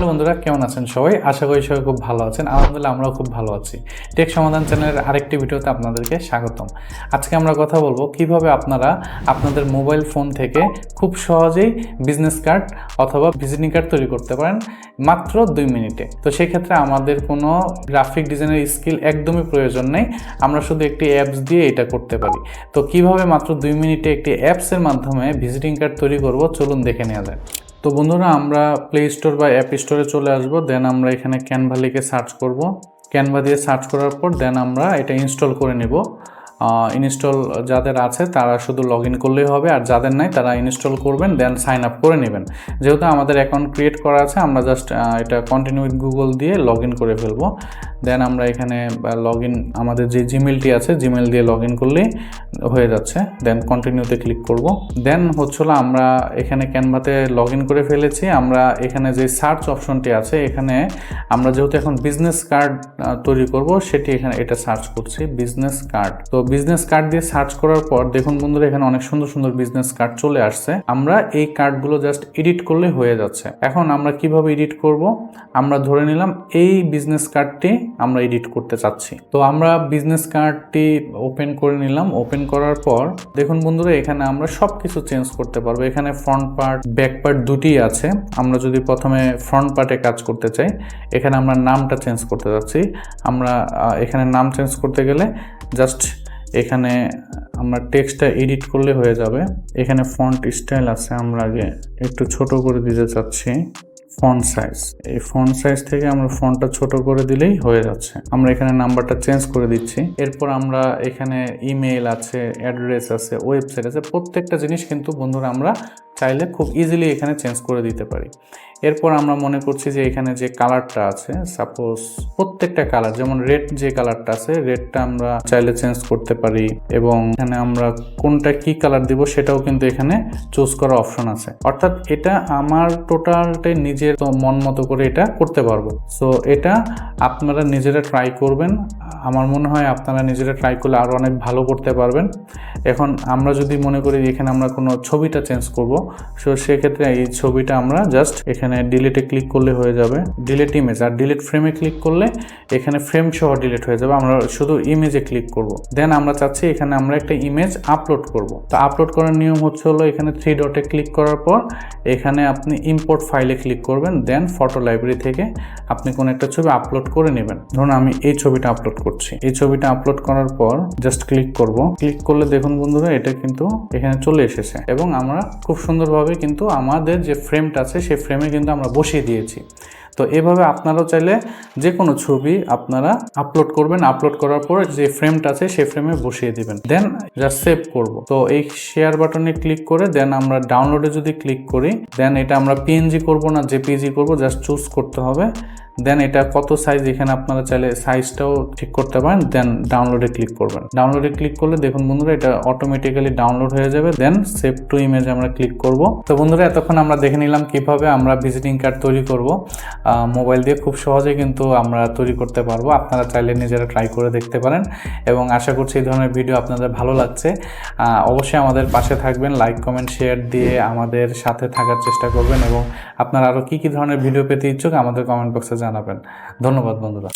Hello বন্ধুরা, কেমন আছেন সবাই? আশা করি সবাই খুব ভালো আছেন। আলহামদুলিল্লাহ, আমরাও খুব ভালো আছি। টেক সমাধান চ্যানেলের আরেকটি ভিডিওতে আপনাদেরকে স্বাগতম। আজকে আমরা কথা বলব কীভাবে আপনারা আপনাদের মোবাইল ফোন থেকে খুব সহজেই বিজনেস কার্ড অথবা ভিজিটিং কার্ড তৈরি করতে পারেন মাত্র দুই মিনিটে। তো সেক্ষেত্রে আমাদের কোনো গ্রাফিক ডিজাইনের স্কিল একদমই প্রয়োজন নেই। আমরা শুধু একটি অ্যাপস দিয়ে এটা করতে পারি। তো কীভাবে মাত্র দুই মিনিটে একটি অ্যাপসের মাধ্যমে ভিজিটিং কার্ড তৈরি করব? চলুন দেখে নেওয়া যায় তো বন্ধুরা, আমরা প্লে স্টোর বা অ্যাপ স্টোরে চলে আসব দেন আমরা এখানে ক্যানভা লিখে সার্চ করব। ক্যানভা দিয়ে সার্চ করার পর দেন আমরা এটা ইনস্টল করে নেব। ইনস্টল যাদের আছে, তারা শুধু লগ ইন করলেই হবে, আর যাদের নাই, তারা ইনস্টল করবেন দেন সাইন আপ করে নেবেন। যেহেতু আমাদের অ্যাকাউন্ট ক্রিয়েট করা আছে, আমরা জাস্ট এটা কন্টিনিউ উইথ গুগল দিয়ে লগ ইন করে ফেলব। দেন আমরা এখানে লগ ইন আমাদের যে জিমেলটি আছে জিমেল দিয়ে লগ ইন করলেই হয়ে যাচ্ছে। দেন কন্টিনিউতে ক্লিক করব। দেন হচ্ছিল আমরা এখানে ক্যানভাতে লগ ইন করে ফেলেছি। আমরা এখানে যে সার্চ অপশনটি আছে, এখানে আমরা যেহেতু এখন বিজনেস কার্ড তৈরি করব, সেটি এখানে, এটা সার্চ করছি বিজনেস কার্ড তো বিজনেস কার্ড দিয়ে সার্চ করার পর দেখুন বন্ধুরা, এখানে অনেক সুন্দর সুন্দর বিজনেস কার্ড চলে আসছে। আমরা এই কার্ডগুলো জাস্ট এডিট করলে হয়ে যাচ্ছে। এখন আমরা কীভাবে এডিট করব? আমরা ধরে নিলাম এই বিজনেস কার্ডটি আমরা এডিট করতে চাচ্ছি। তো আমরা বিজনেস কার্ডটি ওপেন করে নিলাম। ওপেন করার পর দেখুন বন্ধুরা, এখানে আমরা সব কিছু চেঞ্জ করতে পারব। এখানে ফ্রন্ট পার্ট ব্যাক পার্ট দুটি আছে। আমরা যদি প্রথমে ফ্রন্ট পার্টে কাজ করতে চাই, এখানে আমরা নামটা চেঞ্জ করতে যাচ্ছি। আমরা এখানে নাম চেঞ্জ করতে গেলে জাস্ট এখানে আমরা টেক্সটটা এডিট করলে হয়ে যাবে। এখানে ফন্ট স্টাইল আছে, আমরা আগে একটু ছোট করে দিতে চাচ্ছি ফন্ট সাইজ। এই ফন্ট সাইজ থেকে আমরা ফন্টটা ছোট করে দিলেই হয়ে যাচ্ছে। আমরা এখানে নাম্বারটা চেঞ্জ করে দিচ্ছি। এরপর আমরা এখানে ইমেল আছে, অ্যাড্রেস আছে, ওয়েবসাইট আছে, প্রত্যেকটা জিনিস কিন্তু বন্ধুরা আমরা চাইলে খুব ইজিলি এখানে চেঞ্জ করে দিতে পারি। এরপর আমরা মনে করছি যে এখানে যে কালারটা আছে সাপোজ প্রত্যেকটা কালার যেমন রেড যে কালারটা আছে রেডটা আমরা চাইলে চেঞ্জ করতে পারি এবং এখানে আমরা কোনটা কি কালার দিব সেটাও কিন্তু এখানে চুজ করার অপশন আছে। অর্থাৎ এটা আমার টোটালটাই নিজের মন মতো করে এটা করতে পারব। সো এটা আপনারা নিজেরা ট্রাই করবেন। আমার মনে হয় আপনারা নিজেরা ট্রাই করলে আরও অনেক ভালো করতে পারবেন। এখন আমরা যদি মনে করি এখানে আমরা কোনো ছবিটা চেঞ্জ করব সো সেক্ষেত্রে এই ছবিটা আমরা জাস্ট এখানে ডিলিটে ক্লিক করলে হয়ে যাবে। ডিলিট ইমেজ আর ডিলিট ফ্রেমে ক্লিক করলে এখানে ফ্রেম সহ ডিলিট হয়ে যাবে। আমরা শুধু ইমেজে ক্লিক করব। দেন আমরা চাচ্ছি এখানে আমরা একটা ইমেজ আপলোড করব। তো আপলোড করার নিয়ম হচ্ছে হলো এখানে থ্রি ডটে ক্লিক করার পর এখানে আপনি ইম্পোর্ট ফাইলে ক্লিক করবেন। দেন ফটো লাইব্রেরি থেকে আপনি কোনো একটা ছবি আপলোড করে নেবেন। ধরুন আমি এই ছবিটা আপলোড করছি। এই ছবিটা আপলোড করার পর জাস্ট ক্লিক করব। ক্লিক করলে দেখুন বন্ধুরা, এটা কিন্তু এখানে চলে এসেছে। এবং আমরা খুব সুন্দরভাবে কিন্তু আমাদের যে ফ্রেমটা আছে, সেই ফ্রেমে কিন্তু আমরা বসিয়ে দিয়েছি। তো এভাবে আপনারাও চাইলে যে কোনো ছবি আপনারা আপলোড করবেন। আপলোড করার পর যে ফ্রেমটা আছে, সেই ফ্রেমে বসিয়ে দিবেন। দেন জাস্ট সেভ করব। তো এই শেয়ার বাটনে ক্লিক করে দেন আমরা ডাউনলোডে যদি ক্লিক করি দেন এটা আমরা পিএনজি করব না জেপিজি করব জাস্ট চুজ করতে হবে। দেন এটা কত সাইজ এখানে আপনারা চাইলে সাইজটাও ঠিক করতে পারেন। দেন ডাউনলোডে ক্লিক করবেন। ডাউনলোডে ক্লিক করলে দেখুন বন্ধুরা, এটা অটোমেটিক্যালি ডাউনলোড হয়ে যাবে। দেন সেভ টু ইমেজ আমরা ক্লিক করব। তো বন্ধুরা, এতক্ষণ আমরা দেখে নিলাম কীভাবে আমরা ভিজিটিং কার্ড তৈরি করব। মোবাইল দিয়ে খুব সহজে কিন্তু আমরা তৈরি করতে পারব। আপনারা চাইলে নিজেরা ট্রাই করে দেখতে পারেন। এবং আশা করছি এই ধরনের ভিডিও আপনাদের ভালো লাগছে। অবশ্যই আমাদের পাশে থাকবেন। লাইক কমেন্ট শেয়ার দিয়ে আমাদের সাথে থাকার চেষ্টা করবেন। এবং আপনারা আরও কী কী ধরনের ভিডিও পেতে ইচ্ছুক আমাদের কমেন্ট বক্সে জানাবেন। ধন্যবাদ বন্ধুরা।